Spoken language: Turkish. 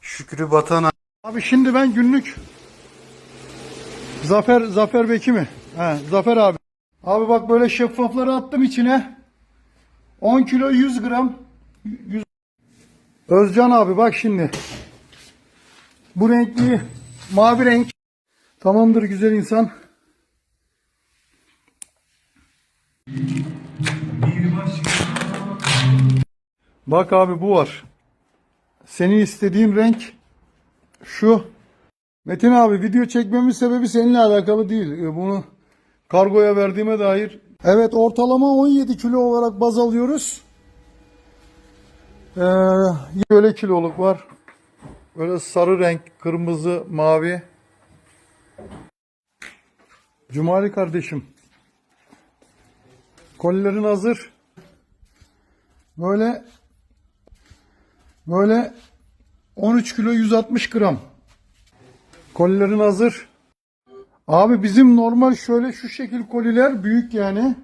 Şükrü Batan Abi şimdi ben günlük Zafer Zafer Beki mi? He, Zafer abi. Abi bak böyle şeffafları attım içine. 10 kilo 100 gram. 100... Özcan abi bak şimdi. Bu renkli mavi renk. Tamamdır güzel insan. Bak abi bu var. Senin istediğin renk şu. Metin abi video çekmemin sebebi seninle alakalı değil. Ee, Bunu kargoya verdiğime dair. Evet ortalama 17 kilo olarak baz alıyoruz. Ee, böyle kiloluk var. Böyle sarı renk, kırmızı, mavi. Cumali kardeşim. Kolilerin hazır. Böyle böyle 13 kilo 160 gram. Kolilerin hazır. Abi bizim normal şöyle şu şekil koliler büyük yani.